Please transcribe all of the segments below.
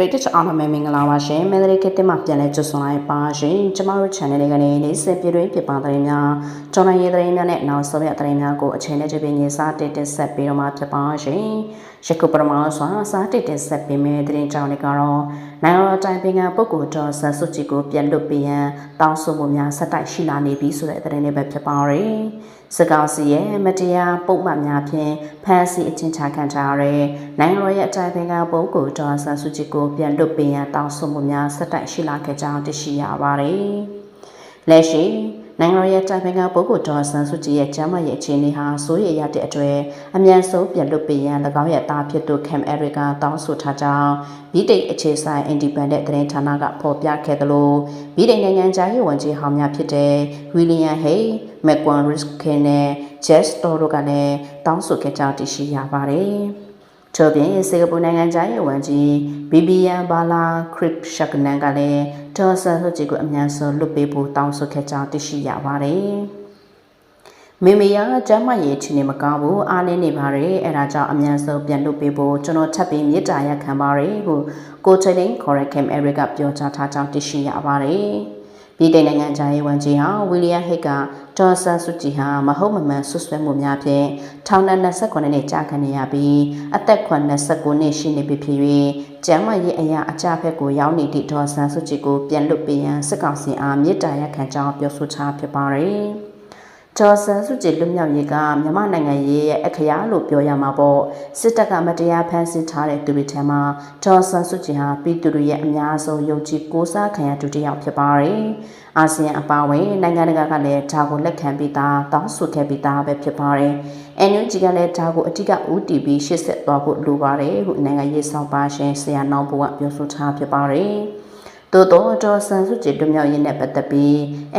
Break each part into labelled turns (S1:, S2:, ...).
S1: ပရိသတ်အားလုံးပဲမင်္ဂလာပါရှင်မန္တလေးကတက်မှပြန်လဲကြွဆွန်လိုက်ပါရှင်ကျမတို့ channel လေးကနေနေ့စဉ်ပြည်တွင်းဖြစ်ပါသတင်းများကျွန်တော်ရေးသတင်းများနဲ့နောက်ဆုံးရသတင်းများကိုအချိန်နဲ့ကြပြင်းရေးစားတက်တက်ဆက်ပြီးတော့မှဖြစ်ပါရှင် ယခုပရမစွာစားတက်တက်ဆက်ပြီးမယ့်သတင်းကြောင်းတွေကတော့နိုင်ငံတော်တိုင်ပင်ခံပုဂ္ဂိုလ်တော်ဆန်စုကြည်ကိုပြန်လွတ်ပေးရန်တောင်းဆိုမှုများဆက်တိုက်ရှိလာနေပြီဆိုတဲ့သတင်းတွေပဲဖြစ်ပါရယ်စကောက်စီရဲ့မတရားပုံမှန်များဖြင့်ဖမ်းဆီးအကျဉ်းချခံထားရတဲ့နိုင်ငံတော်ရဲ့အတိုင်ပင်ခံပုဂ္ဂိုလ်တော်ဆန်စုကြည်ကိုပြန်လွတ်ပေးရန်တောင်းဆိုမှုများဆက်တိုက်ရှိလာခဲ့ကြောင်းသိရှိရပါတယ်။လက်ရှိ နိုင်ငံတော်ရဲ့တိုင်ပင်ခံပုဂ္ဂိုလ်တော်ဆန်စုကြည်ရဲ့ကျမ်းမာရေးအခြေအနေဟာစိုးရိမ်ရတဲ့အတွေ့အမြန်ဆုံးပြန်လွတ်ပေးရန်၎င်းရဲ့တာဖြစ်သူကမ်အရစ်ကတောင်းဆိုထားကြောင်းဗီတိတ်အခြေဆိုင် Independent သတင်းဌာနကဖော်ပြခဲ့သလိုဗီတိတ်နိုင်ငံသားရေးဝန်ကြီးဟောင်းများဖြစ်တဲ့ဝီလီယံဟေးမက်ကွန်ရစ်ခင်နဲ့ဂျက်စတော်တို့ကလည်းတောင်းဆိုခဲ့ကြောင်းသိရှိရပါတယ်။ ထို့ပြင်စင်ကာပူနိုင်ငံသားရေးဝန်ကြီးဘီဘီယန်ဘာလာခရစ်ရှက်နန်ကလည်းဒေါ်ဆန်စုကြည်ကိုအမြန်ဆုံးလွတ်ပေးဖို့တောင်းဆိုခဲ့ကြောင်းသိရှိရပါတယ်။မေမေယာကျမ်းမရေးချင်နေမကောင်းဘူးအားလင်းနေပါတယ်အဲဒါကြောင့်အမြန်ဆုံးပြန်လွတ်ပေးဖို့ကျွန်တော်ထပ်ပြီးမေတ္တာရက်ခံပါတယ်ဟုကိုချိလင်းခေါ်ရကမ်အရစ်ကပြောကြားထားကြောင်းသိရှိရပါတယ်။ ပြည်တိုင်နိုင်ငံခြားရေးဝန်ကြီးဟာဝီလီယံဟစ်ကဒေါ်ဆန်စုကြည်ဟာမဟုတ်မမှန်ဆွဆွဲမှုများဖြင့်ထောင်ဒဏ်29နှစ်ကြာခံနေရပြီးအသက်89နှစ်ရှိနေပြီဖြစ်၍ကျမ်းမာရေးအရာအကြဖက်ကိုရောက်နေသည့်ဒေါ်ဆန်စုကြည်ကိုပြန်လွတ်ပေးရန်စစ်ကောင်စီအားမြစ်တာရက်ခံကြောင်းပြောဆိုထားဖြစ်ပါတယ်။ ဂျော်ဆန်စုကြည်လွတ်မြောက်ရေးကမြန်မာနိုင်ငံရေးရဲ့အခရာလို့ပြောရမှာပေါ့စစ်တပ်ကမတရားဖမ်းဆီးထားတဲ့သူတွေထဲမှာဂျော်ဆန်စုကြည်ဟာပြည်သူတွေရဲ့အများဆုံးယုံကြည်ကိုးစားခံရသူတစ်ယောက်ဖြစ်ပါတယ်အာဆီယံအပါအဝင်နိုင်ငံတကာကလည်းဒါကိုလက်ခံပြီးသားတောင်းဆိုခဲ့ပြီးသားပဲဖြစ်ပါတယ်။ NUG ကလည်းဒါကိုအတိက UTB ရှစ်ဆက်သွားဖို့လိုပါတယ်ဟုနိုင်ငံရေးဆောင်ပါရှင်ဆရာနောင်ဘုကပြောဆိုထားဖြစ်ပါတယ်။ သို့တော့ဒေါ်ဆန်စုကြည်လွတ်မြောက်ရေးနဲ့ပတ်သက်ပြီး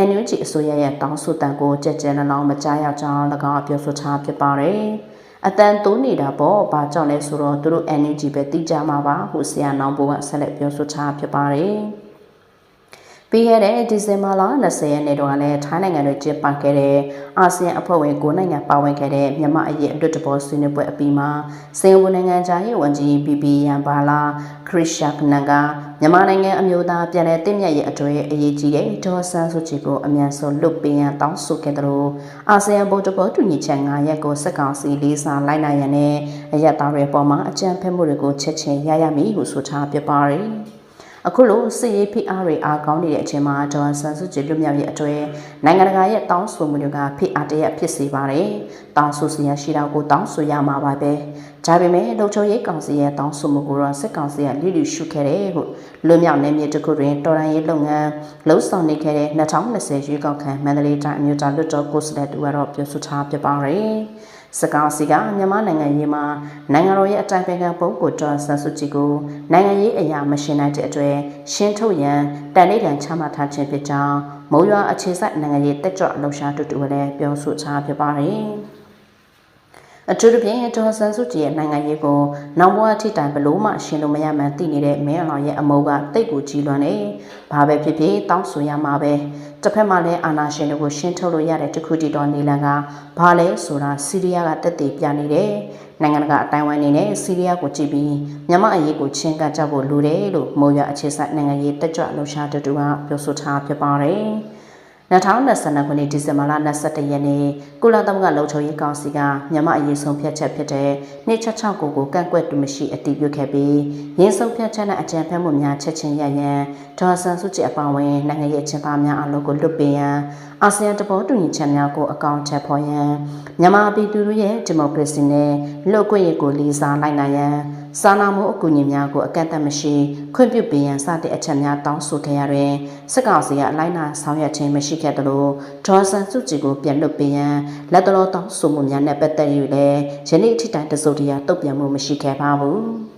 S1: NUG အစိုးရရဲ့တောင်းဆိုတန်ကိုကြက်ကြဲနှလောင်းမကြားရောက်ကြောင်း၎င်းပြောဆိုထားဖြစ်ပါတယ်။အတန်တိုးနေတာပေါ့ဘာကြောင့်လဲဆိုတော့သူတို့ NUG ပဲသိကြမှာပါဟုဆရာနောင်ဘိုကဆက်လက်ပြောဆိုထားဖြစ်ပါတယ်။ ပြီးခဲ့တဲ့ဒီဇင်ဘာလ20ရက်နေ့တုန်းကလည်းထိုင်းနိုင်ငံတွင်ကျင်းပခဲ့တဲ့အာဆီယံအဖွဲ့ဝင်9နိုင်ငံပါဝင်ခဲ့တဲ့မြန်မာအရေးအတွေ့အပေါ်ဆွေးနွေးပွဲအပြီးမှာစင်ကာပူနိုင်ငံသားရေးဝန်ကြီးဘီဘီယန်ဘာလာခရစ်ရှာကနန်ကမြန်မာနိုင်ငံအမျိုးသားပြည်내တင့်မြတ်ရေးအတွေ့အရေးကြီးတဲ့ဒေါ်ဆန်းစုကြည်ကိုအမြန်ဆုံးလွတ်ပေးရန်တောင်းဆိုခဲ့တယ်လို့အာဆီယံဘုတ်တဘောတူညီချက်9ရက်ကိုစက်ကောင်စီလေးစားလိုက်နိုင်ရန်နဲ့အရက်သားတွေပေါ်မှာအကြံဖက်မှုတွေကိုချက်ချင်းရရမည်ဟုဆိုထားပြပါတယ်။ အခုလိုစစ်ရေးဖိအားတွေအားကောင်းနေတဲ့အချိန်မှာဒေါ်ဆန်စုကြည်လွတ်မြောက်ရေးအတွေ့နိုင်ငံတကာရဲ့တောင်းဆိုမှုတွေကဖိအားတရက်ဖြစ်စေပါတယ်။တောင်းဆိုစရာရှိတာကိုတောင်းဆိုရမှာပါပဲ။ဒါပေမဲ့လုံခြုံရေးကောင်စီရဲ့တောင်းဆိုမှုကိုတော့စစ်ကောင်စီကလိလိရှုခဲ့တယ်ဟုလွတ်မြောက်နေမြေတခုတွင်တော်ရန်ရေးလုပ်ငန်းလှုပ်ဆောင်နေခဲ့တဲ့2020ရွေးကောက်ခံမန္တလေးတိုင်းအမျိုးသားလွှတ်တော်ကိုယ်စားလှယ်တူကတော့ပြောဆိုထားပြပါတယ်။ စကောက်စီကမြန်မာနိုင်ငံရေးမှာနိုင်ငံတော်ရဲ့အတိုင်ပင်ခံပုဂ္ဂိုလ်တော်ဆန်စုကြည်ကိုနိုင်ငံရေးအရာမရှင်းနိုင်တဲ့အတွေ့ရှင်းထုတ်ရန်တန်လေးတန်ချမှတ်ထားခြင်းဖြစ်ကြောင်းမုံရွာအခြေစိုက်နိုင်ငံရေးတက်ကြွလှုပ်ရှားတူတူလည်းပြောဆိုထားဖြစ်ပါတယ်။ အထူးသဖြင့်ဒေါ်ဆန်စုကြည်ရဲ့နိုင်ငံရေးကိုနောက်ဘဝထိတိုင်ဘလို့မှရှင်းလို့မရမှန်းသိနေတဲ့မင်းအောင်ရဲ့အမုန်းကတိတ်ကိုကြီးလွန်နေ။ဘာပဲဖြစ်ဖြစ်တောင်းဆိုရမှာပဲ။တစ်ဖက်မှာလည်းအာနာရှင်တွေကိုရှင်းထုတ်လို့ရတဲ့တခုတည်တော်နေလန်ကဘာလဲဆိုတာစီးရီးယားကတက်တည်ပြနေတယ်။နိုင်ငံတကာအတိုင်းဝိုင်းနေနဲ့စီးရီးယားကိုကြည့်ပြီးမြန်မာအရေးကိုချင်းကပ်ကြဖို့လိုတယ်လို့မိုးရအခြေစိုက်နိုင်ငံရေးတက်ကြွလှုပ်ရှားတူတူကပြောဆိုထားဖြစ်ပါတယ်။ 2022ခုနှစ်ဒီဇင်ဘာလ22ရက်နေ့ကုလသမဂ္ဂလုံခြုံရေးကောင်စီကမြန်မာအရေးဆုံးဖြတ်ချက်ဖြစ်တဲ့266ကိုကိုကန့်ကွက်တူမရှိအတည်ပြုခဲ့ပြီးရင်းဆုံးဖြတ်ချက်နဲ့အကြံဖက်မှုများချက်ချင်းရရန်ဒေါ်ဆန်စုကြည်အပါအဝင်နိုင်ငံရေးချင်းသားများအလုံးကိုလွတ်ပေးရန် အာဆီယံတဘောတူညီချက်များကိုအကောင့်ချက်ဖော်ရန်မြန်မာပြည်သူတို့ရဲ့ဒီမိုကရေစီနဲ့လူ့အခွင့်အရေးကိုလေးစားလိုက်နိုင်ရန်စာနာမှုအကူအညီများကိုအကန့်အသတ်မရှိခွင့်ပြုပေးရန်စတဲ့အချက်များတောင်းဆိုခဲ့ရတဲ့စစ်ကောင်စီကအလိုက်နာဆောင်ရွက်ခြင်းမရှိခဲ့သလိုဒေါ်ဆန်စုကြည်ကိုပြန်လွတ်ပေးရန်လက်တော်တောင်းဆိုမှုများနဲ့ပတ်သက်၍လည်းယနေ့ထိတိုင်တစုံတရာတုံ့ပြန်မှုမရှိခဲ့ပါဘူး။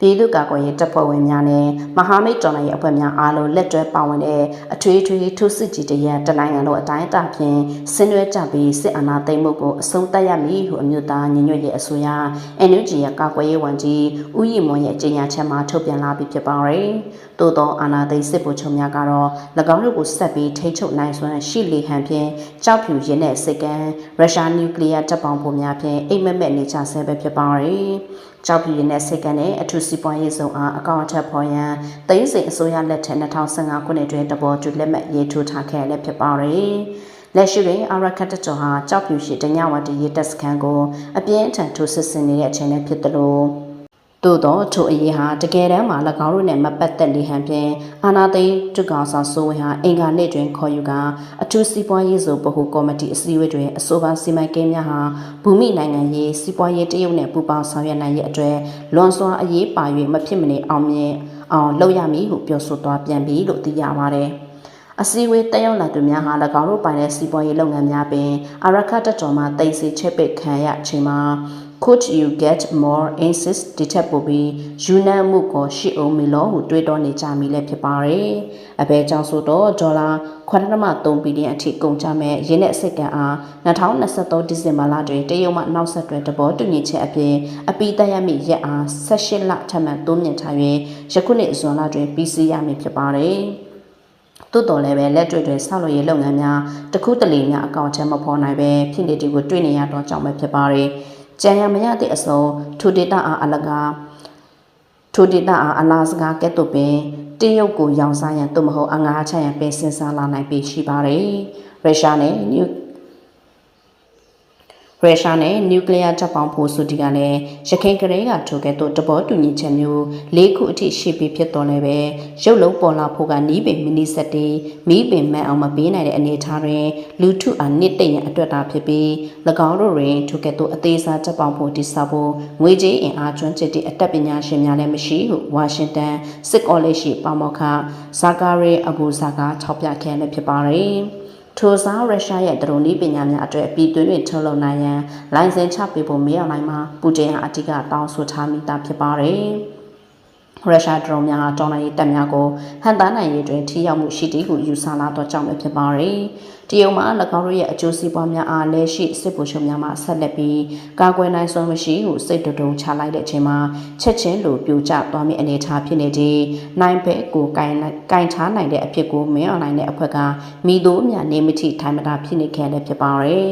S1: ပြည်သူ့ကာကွယ်ရေးတပ်ဖွဲ့ဝင်များနဲ့မဟာမိတ်တော်လှန်ရေးအဖွဲ့များအားလုံးလက်တွဲပါဝင်တဲ့အထွေထွေထုစစ်ကြီးတရတနိုင်ငံလုံးအတိုင်းအတာဖြင့်ဆင်းရဲကြပြီးစစ်အာဏာသိမ်းမှုကိုအဆုံးသတ်ရမည်ဟုအမျိုးသားညီညွတ်ရေးအစိုးရ NUG ရဲ့ကာကွယ်ရေးဝန်ကြီးဦးရီမွန်ရဲ့ကြေညာချက်မှာထုတ်ပြန်လာပြီးဖြစ်ပါတယ်။သို့သောအာဏာသိမ်းစစ်ဗိုလ်ချုပ်များကတော့၎င်းတို့ကိုဆက်ပြီးထိန်းချုပ်နိုင်စွမ်းရှိလေဟန်ဖြင့်ကြောက်ဖြူရင်းတဲ့စိတ်ကံရုရှားနျူကလ িয়ার တပ်ပေါင်းဖို့များဖြင့်အိမ်မက်မက်နေကြဆဲပဲဖြစ်ပါတယ်။ ကြောက်ပြည်နဲ့စိတ်ကနဲ့အထူးစီးပွားရေးဆောင်အားအကောင့်အထက်ဖော်ရန်သိန်းစိန်အစိုးရလက်ထက်2015ခုနှစ်တွင်တပေါ်တူလက်မှတ်ရေးထိုးထားခဲ့လည်းဖြစ်ပါတယ်။လက်ရှိတွင်အရခတ်တကျော်ဟာကြောက်ပြူရှိတညဝတီရေးတပ်စခန်းကိုအပြင်းထန်ထိုးစစ်ဆင်နေတဲ့အချိန်လည်းဖြစ်တယ်လို့ သို့တော့ထိုအရေးဟာတကယ်တမ်းမှာ၎င်းတို့နဲ့မပတ်သက်လေဟန်ဖြင့်အာနာသိန်းတုကောင်ဆောင်စိုးဝင်ဟာအင်္ဂါနေ့တွင်ခေါ်ယူကအထူးစီးပွားရေးဆိုဗဟိုကော်မတီအစည်းအဝေးတွင်အဆိုပါစီမံကိန်းများဟာဘူမိနိုင်ငံရေးစီးပွားရေးတရုတ်နဲ့ပူးပေါင်းဆောင်ရွက်နိုင်ရေးအတွက်လွန်စွာအရေးပါ၍မဖြစ်မနေအောင်မြင်အောင်လုပ်ရမည်ဟုပြောဆိုသွားပြန်ပြီလို့သိရပါတယ်။အစည်းအဝေးတက်ရောက်လာသူများဟာ၎င်းတို့ပိုင်တဲ့စီးပွားရေးလုပ်ငန်းများပင်အရခတ်တက်တော်မှတိတ်ဆိချက်ပိတ်ခံရချိန်မှာ could you get more insist ဒီချက်ပို့ပြီးယူနန်မှုကိုရှိအောင်မီလို့ဟုတွေးတောနေကြမိလည်းဖြစ်ပါတယ်။အဘဲကြောင့်ဆိုတော့ဒေါ်လာ9.3ဘီလီယံအထိကုန်ကျမဲ့ရင်းနဲ့စစ်ကန်အား2023ဒီဇင်ဘာလတွင်တရုတ်မှနောက်ဆက်တွဲတဘောတူညီချက်အပြင်အပိသက်ရမည့်ရက်အား18လထပ်မံတိုးမြင့်ထား၍ယခုနှစ်ဇွန်လတွင်ပြီးစီးရမည်ဖြစ်ပါတယ်။သို့တော်လည်းပဲလက်တွေ့တွင်ဆောက်လုပ်ရေးလုပ်ငန်းများတခုတလေများအကောင့်ထဲမဖော်နိုင်ပဲဖြစ်နေတီကိုတွေ့နေရတော့ကြောင့်ပဲဖြစ်ပါတယ်။ ကြံရမရတဲ့အစုံထိုဒေတာအားအလကားထိုဒေတာအားအလားစကားကဲ့သို့ပင်တရုတ်ကိုရောင်စားရန်သို့မဟုတ်အငါးချရန်ပင်စင်စားလာနိုင်ပြီရှိပါတယ်ရုရှားနဲ့နျူ ရုရှားနဲ့နျူကလ িয়ার တပ်ပေါင်းဖို့ဆိုဒီကလည်းရခိုင်ကလေးကထိုကဲ့သို့တဘောတူညီချက်မျိုး၄ခုအထိရှိပြီးဖြစ်တော်လည်းပဲရုပ်လုံးပေါ်လာဖို့ကနီးပင်မီနီစက်တေးမိပင်မှန်အောင်မပေးနိုင်တဲ့အနေအထားတွင်လူထုအားနစ်တိတ်ရန်အတွက်တာဖြစ်ပြီး၎င်းတို့တွင်ထိုကဲ့သို့အသေးစားတပ်ပေါင်းဖို့တည်ဆောက်ဖို့ငွေကြေးအင်အားကျွမ်းကျင်သည့်အတတ်ပညာရှင်များလည်းမရှိဟုဝါရှင်တန်စစ်ကောလိပ်ရှိပါမောက္ခဇာကာရီအဘူဇာကထောက်ပြခဲ့လည်းဖြစ်ပါတယ်။ ထိုစားရုရှားရဲ့ဒရုန်းနည်းပညာများအတွက်ပြည်တွင်းတွင်ထုတ်လုပ်နိုင်ရန်လိုင်စင်ချပေးဖို့မရနိုင်မှာပူတင်ဟာအဓိကတောင်းဆိုထားမိတာဖြစ်ပါတယ်။ရုရှားဒရုန်းများဟာတော်လှန်ရေးတပ်များကိုဟန်တာနိုင်ရေးတွင်ထိရောက်မှုရှိသည်ဟုယူဆလာသောကြောင့်ပဲဖြစ်ပါတယ်။ တရုတ်မှ၎င်းတို့ရဲ့အကျိုးစီးပွားများအားလဲရှိစစ်ဗိုလ်ချုပ်များမှဆက်လက်ပြီးကာကွယ်နိုင်စွမ်းမရှိဟုစိတ်တုံတုံချလိုက်တဲ့အချိန်မှာချက်ချင်းလိုပြိုကျသွားမည့်အနေအထားဖြစ်နေသည်နိုင်ဘက်ကိုကင်ကင်ထားနိုင်တဲ့အဖြစ်ကိုမင်းအောင်နိုင်တဲ့အဖွဲ့ကမိတို့အမြနေမထိထိုင်မတာဖြစ်နေခဲ့လည်းဖြစ်ပါရဲ့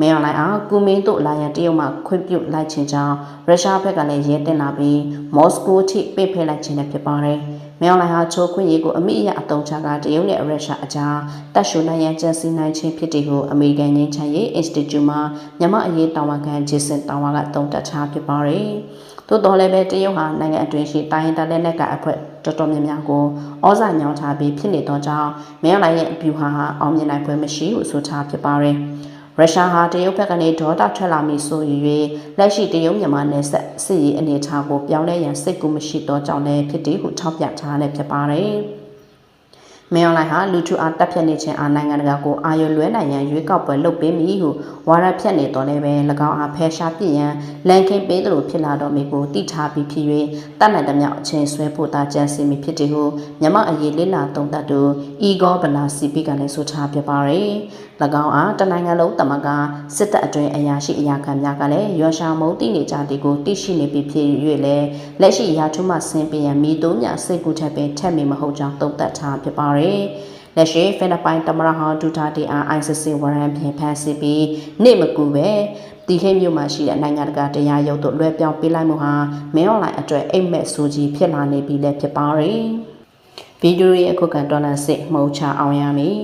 S1: မင်းအောင်လိုင်အားကူမင်းတို့လာရန်တရုတ်မှခွင့်ပြုလိုက်ခြင်းကြောင့်ရုရှားဘက်ကလည်းရဲတင်လာပြီးမော်စကိုထိပိတ်ဖိတ်လိုက်ခြင်းလည်းဖြစ်ပါတယ်။ မယောင်လိုင်ဟာချိုးခွင့်ရေးကိုအမိအယအတုံးချကတရုတ်နဲ့ရုရှားအကြားတပ်ရှုနိုင်ရန်ကြံစည်နိုင်ခြင်းဖြစ်တယ်ဟုအမေရိကန်ငင်းချန်ရေး Institute မှမြန်မာအရေးတာဝန်ခံဂျေဆန်တာဝါကတုံ့တက်ချဖြစ်ပါတယ်။သို့တော်လည်းပဲတရုတ်ဟာနိုင်ငံအတွင်းရှိတိုင်းတာလက်နက်ကအဖွဲ့တော်တော်များများကိုဩဇာညောင်းချပြီးဖြစ်နေသောကြောင့်မယောင်လိုင်ရဲ့အပြူဟာအောင်မြင်နိုင်ပွဲမရှိဟုဆိုထားဖြစ်ပါတယ်။ ရုရှားဟာတရုတ်ဘက်ကနေဒေါတာထွက်လာမည်ဆို၍လက်ရှိတရုတ်မြန်မာနယ်စပ်စစ်ရေးအနေအထားကိုပြောင်းလဲရန်စိတ်ကူးမရှိသောကြောင့်လည်းဖြစ်သည်ဟုထောက်ပြထားလည်းဖြစ်ပါတယ်။ မင်းအွန်လိုင်းဟာလူထုအားတပ်ဖြတ်နေခြင်းအားနိုင်ငံတကာကိုအာရုံလွဲနိုင်ရန်ရွေးကောက်ပွဲလုပ်ပေးမည်ဟုဝါရဖြတ်နေတော်လည်းပဲ၎င်းအားဖယ်ရှားပြစ်ရန်လန်ခင်းပေးသလိုဖြစ်လာတော်မူကိုတိထားပြီးဖြစ်၍တတ်နိုင်သမျှအချိန်ဆွဲဖို့သာကြံစီမည်ဖြစ်တယ်ဟုမြမအရေးလေးလာသုံးသပ်သူအီဂေါဗလာစီပီကလည်းဆိုထားပြပါရယ်၎င်းအားတနိုင်ငံလုံးတမကစစ်တပ်အတွင်းအရာရှိအရာခံများကလည်းရွှေရှာမုံတိနေကြတဲ့ကိုတိရှိနေပြီဖြစ်၍လည်းလက်ရှိရာထုမှဆင်းပြန်မိသုံးများစိတ်ကူးထက်ပင်ထက်မီမဟုတ်ကြောင်းသုံးသပ်ထားဖြစ်ပါရယ်လက်ရှိဖိလစ်ပိုင်တမရဟောင်းဒူတာတီအား ICC ဝရန်ပြင်ဖန်စီပြီးနေမကူပဲဒီဟိမြို့မှာရှိတဲ့နိုင်ငံတကာတရားရုံးတို့လွှဲပြောင်းပေးလိုက်မှုဟာမင်းအွန်လိုင်းအတွက်အိတ်မက်ဆိုကြီးဖြစ်လာနေပြီလည်းဖြစ်ပါရယ်ဗီဒီယိုရဲ့အခုကန်တော်လန်စစ်မှုချအောင်ရမည်